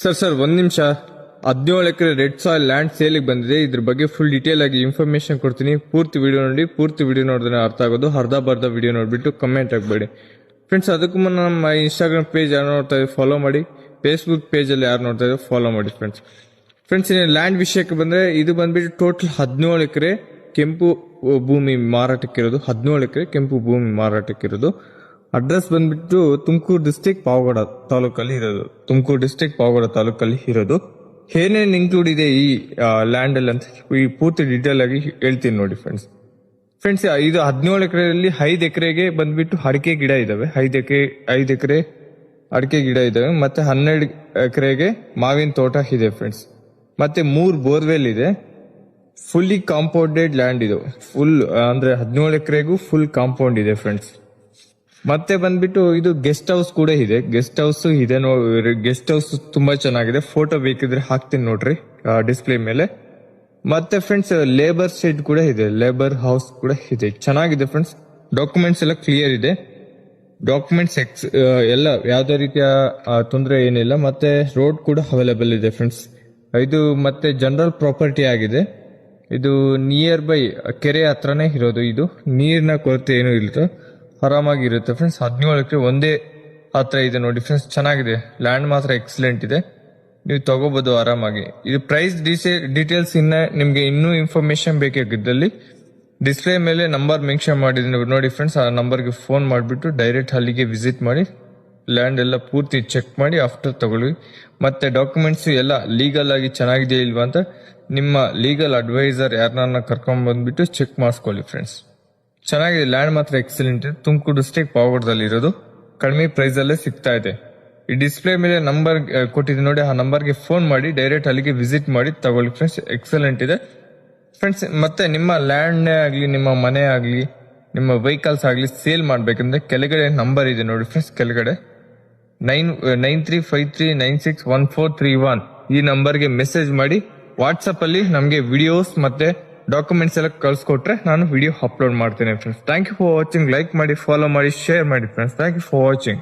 Sir sir ಒಂದು ನಿಮಿಷ. ಹದಿನೇಳು ಎಕರೆ ರೆಡ್ ಸಾಯಿಲ್ ಲ್ಯಾಂಡ್ ಸೇಲಿಗೆ ಬಂದಿದೆ. ಇದ್ರ ಬಗ್ಗೆ ಫುಲ್ ಡೀಟೇಲ್ ಆಗಿ ಇನ್ಫಾರ್ಮೇಶನ್ ಕೊಡ್ತೀನಿ. ಪೂರ್ತಿ ವಿಡಿಯೋ ನೋಡಿ, ಪೂರ್ತಿ ವಿಡಿಯೋ ನೋಡಿದ್ರೆ ಅರ್ಥ ಆಗೋದು. ಅರ್ಧ ಬರ್ಧ ವಿಡಿಯೋ ನೋಡಿಬಿಟ್ಟು ಕಮೆಂಟ್ ಆಗಬೇಡಿ ಫ್ರೆಂಡ್ಸ್ ಅದಕ್ಕೂ ಮುನ್ನ ನಮ್ಮ ಇನ್ಸ್ಟಾಗ್ರಾಮ್ ಪೇಜ್ ಯಾರು ನೋಡ್ತಾ ಇದ್ದೀವಿ ಫಾಲೋ ಮಾಡಿ. ಫೇಸ್ಬುಕ್ ಪೇಜಲ್ಲಿ ಯಾರು ನೋಡ್ತಾ ಇದ್ದೀವಿ ಫಾಲೋ ಮಾಡಿ ಫ್ರೆಂಡ್ಸ್ ಫ್ರೆಂಡ್ಸ್ ಇನ್ನು ಲ್ಯಾಂಡ್ ವಿಷಯಕ್ಕೆ ಬಂದರೆ ಇದು ಬಂದುಬಿಟ್ಟು ಟೋಟಲ್ ಹದಿನೇಳು ಎಕರೆ ಕೆಂಪು ಭೂಮಿ ಮಾರಾಟಕ್ಕಿರೋದು. ಹದಿನೇಳು ಎಕರೆ ಕೆಂಪು ಭೂಮಿ ಮಾರಾಟಕ್ಕಿರೋದು. ಅಡ್ರೆಸ್ ಬಂದ್ಬಿಟ್ಟು ತುಮಕೂರು ಡಿಸ್ಟಿಕ್ ಪಾವಗಡ ತಾಲೂಕಲ್ಲಿ ಇರೋದು. ತುಮಕೂರು ಡಿಸ್ಟಿಕ್ ಪಾವಗಡ ತಾಲೂಕಲ್ಲಿ ಇರೋದು. ಏನೇನು ಇನ್ಕ್ಲೂಡ್ ಇದೆ ಈ ಲ್ಯಾಂಡ್ ಅಲ್ಲಿ ಅಂತ ಈ ಪೂರ್ತಿ ಡೀಟೇಲ್ ಆಗಿ ಹೇಳ್ತೀನಿ ನೋಡಿ ಫ್ರೆಂಡ್ಸ್ ಫ್ರೆಂಡ್ಸ್ ಇದು ಹದಿನೇಳು ಎಕರೆಯಲ್ಲಿ ಐದು ಎಕರೆಗೆ ಬಂದ್ಬಿಟ್ಟು ಅಡಿಕೆ ಗಿಡ ಇದಾವೆ. ಐದು ಎಕರೆ ಐದು ಎಕರೆ ಅಡಿಕೆ ಗಿಡ ಇದಾವೆ. ಮತ್ತೆ ಹನ್ನೆರಡು ಎಕರೆಗೆ ಮಾವಿನ ತೋಟ ಇದೆ ಫ್ರೆಂಡ್ಸ್ ಮತ್ತೆ ಮೂರು ಬೋರ್ವೆಲ್ ಇದೆ. ಫುಲ್ಲಿ ಕಾಂಪೌಂಡೆಡ್ ಲ್ಯಾಂಡ್ ಇದು ಫುಲ್ ಅಂದ್ರೆ ಹದಿನೇಳು ಎಕರೆಗೂ ಫುಲ್ ಕಾಂಪೌಂಡ್ ಇದೆ ಫ್ರೆಂಡ್ಸ್ ಮತ್ತೆ ಬಂದ್ಬಿಟ್ಟು ಇದು ಗೆಸ್ಟ್ ಹೌಸ್ ಕೂಡ ಇದೆ. ಗೆಸ್ಟ್ ಹೌಸ್ ಇದೆ ಗೆಸ್ಟ್ ಹೌಸ್ ತುಂಬಾ ಚೆನ್ನಾಗಿದೆ. ಫೋಟೋ ಬೇಕಿದ್ರೆ ಹಾಕ್ತೀನಿ ನೋಡ್ರಿ ಡಿಸ್ಪ್ಲೇ ಮೇಲೆ. ಮತ್ತೆ ಫ್ರೆಂಡ್ಸ್ ಲೇಬರ್ ಶೆಡ್ ಕೂಡ ಇದೆ. ಲೇಬರ್ ಹೌಸ್ ಕೂಡ ಇದೆ. ಚೆನ್ನಾಗಿದೆ ಫ್ರೆಂಡ್ಸ್ ಡಾಕ್ಯುಮೆಂಟ್ಸ್ ಎಲ್ಲ ಕ್ಲಿಯರ್ ಇದೆ. ಡಾಕ್ಯುಮೆಂಟ್ಸ್ ಎಕ್ಸ್ ಎಲ್ಲ ಯಾವುದೇ ರೀತಿಯ ತೊಂದರೆ ಏನಿಲ್ಲ. ಮತ್ತೆ ರೋಡ್ ಕೂಡ ಅವೈಲೇಬಲ್ ಇದೆ ಫ್ರೆಂಡ್ಸ್ ಇದು ಮತ್ತೆ ಜನರಲ್ ಪ್ರಾಪರ್ಟಿ ಆಗಿದೆ. ಇದು ನಿಯರ್ ಬೈ ಕೆರೆ ಹತ್ರನೇ ಇರೋದು ಇದು. ನೀರಿನ ಕೊರತೆ ಏನೂ ಇಲ್ಲ ಆರಾಮಾಗಿರುತ್ತೆ ಫ್ರೆಂಡ್ಸ್ ಹದಿನೇಳಕ್ಕೆ ಒಂದೇ ಹತ್ರ ಇದೆ ನೋಡಿ ಫ್ರೆಂಡ್ಸ್ ಚೆನ್ನಾಗಿದೆ. ಲ್ಯಾಂಡ್ ಮಾತ್ರ ಎಕ್ಸಲೆಂಟ್ ಇದೆ. ನೀವು ತಗೋಬೋದು ಆರಾಮಾಗಿ. ಇದು ಪ್ರೈಸ್ ಡೀಟೇಲ್ಸ್ ಇನ್ನ ನಿಮಗೆ ಇನ್ನೂ ಇನ್ಫಾರ್ಮೇಶನ್ ಬೇಕಾಗಿದ್ದಲ್ಲಿ ಡಿಸ್ಪ್ಲೇ ಮೇಲೆ ನಂಬರ್ ಮೆನ್ಷನ್ ಮಾಡಿದ್ದೀನಿ ನೋಡಿ ಫ್ರೆಂಡ್ಸ್ ಆ ನಂಬರ್ಗೆ ಫೋನ್ ಮಾಡಿಬಿಟ್ಟು ಡೈರೆಕ್ಟ್ ಅಲ್ಲಿಗೆ ವಿಸಿಟ್ ಮಾಡಿ ಲ್ಯಾಂಡ್ ಎಲ್ಲ ಪೂರ್ತಿ ಚೆಕ್ ಮಾಡಿ ಆಫ್ಟರ್ ತಗೊಳ್ಳಿ. ಮತ್ತೆ ಡಾಕ್ಯುಮೆಂಟ್ಸ್ ಎಲ್ಲ ಲೀಗಲ್ ಆಗಿ ಚೆನ್ನಾಗಿದೆಯಾ ಇಲ್ವಾ ಅಂತ ನಿಮ್ಮ ಲೀಗಲ್ ಅಡ್ವೈಸರ್ ಯಾರನ್ನ ಕರ್ಕೊಂಡ್ ಬಂದ್ಬಿಟ್ಟು ಚೆಕ್ ಮಾಡಿಸ್ಕೊಳ್ಳಿ ಫ್ರೆಂಡ್ಸ್ ಚೆನ್ನಾಗಿದೆ ಲ್ಯಾಂಡ್ ಮಾತ್ರ ಎಕ್ಸಲೆಂಟ್ ಇದೆ ತುಮಕೂರು ಡಿಸ್ಟ್ರಿಕ್ಟ್ ಪಾವಗಡದಲ್ಲಿ ಇರೋದು ಕಡಿಮೆ ಪ್ರೈಸ್ ಅಲ್ಲೇ ಸಿಗ್ತಾ ಇದೆ. ಈ ಡಿಸ್ಪ್ಲೇ ಮೇಲೆ ನಂಬರ್ ಕೊಟ್ಟಿದೆ ನೋಡಿ, ಆ ನಂಬರ್ಗೆ ಫೋನ್ ಮಾಡಿ ಡೈರೆಕ್ಟ್ ಅಲ್ಲಿಗೆ ವಿಸಿಟ್ ಮಾಡಿ, ತಗೊಳ್ಳಿ ಫ್ರೆಂಡ್ಸ್ ಎಕ್ಸಲೆಂಟ್ ಇದೆ. ಫ್ರೆಂಡ್ಸ್ ಮತ್ತೆ ನಿಮ್ಮ ಲ್ಯಾಂಡ್ ಆಗಲಿ, ನಿಮ್ಮ ಮನೆ ಆಗಲಿ, ನಿಮ್ಮ ವೆಹಿಕಲ್ಸ್ ಆಗಲಿ ಸೇಲ್ ಮಾಡಬೇಕಂದ್ರೆ ಕೆಳಗಡೆ ನಂಬರ್ ಇದೆ ನೋಡಿ ಫ್ರೆಂಡ್ಸ್ ಕೆಳಗಡೆ. Nine nine three five three nine six one four three one ಈ ನಂಬರ್ಗೆ ಮೆಸೇಜ್ ಮಾಡಿ ವಾಟ್ಸಪ್ ಅಲ್ಲಿ ನಮಗೆ ವಿಡಿಯೋಸ್ ಮತ್ತೆ ಡಾಕ್ಯುಮೆಂಟ್ಸ್ ಎಲ್ಲ ಕಳ್ಸಿಕೊಟ್ರೆ ನಾನು ವಿಡಿಯೋ ಅಪ್ಲೋಡ್ ಮಾಡ್ತೇನೆ friends thank you for watching like ಮಾಡಿ ಫಾಲೋ ಮಾಡಿ ಶೇರ್ ಮಾಡಿ friends thank you for watching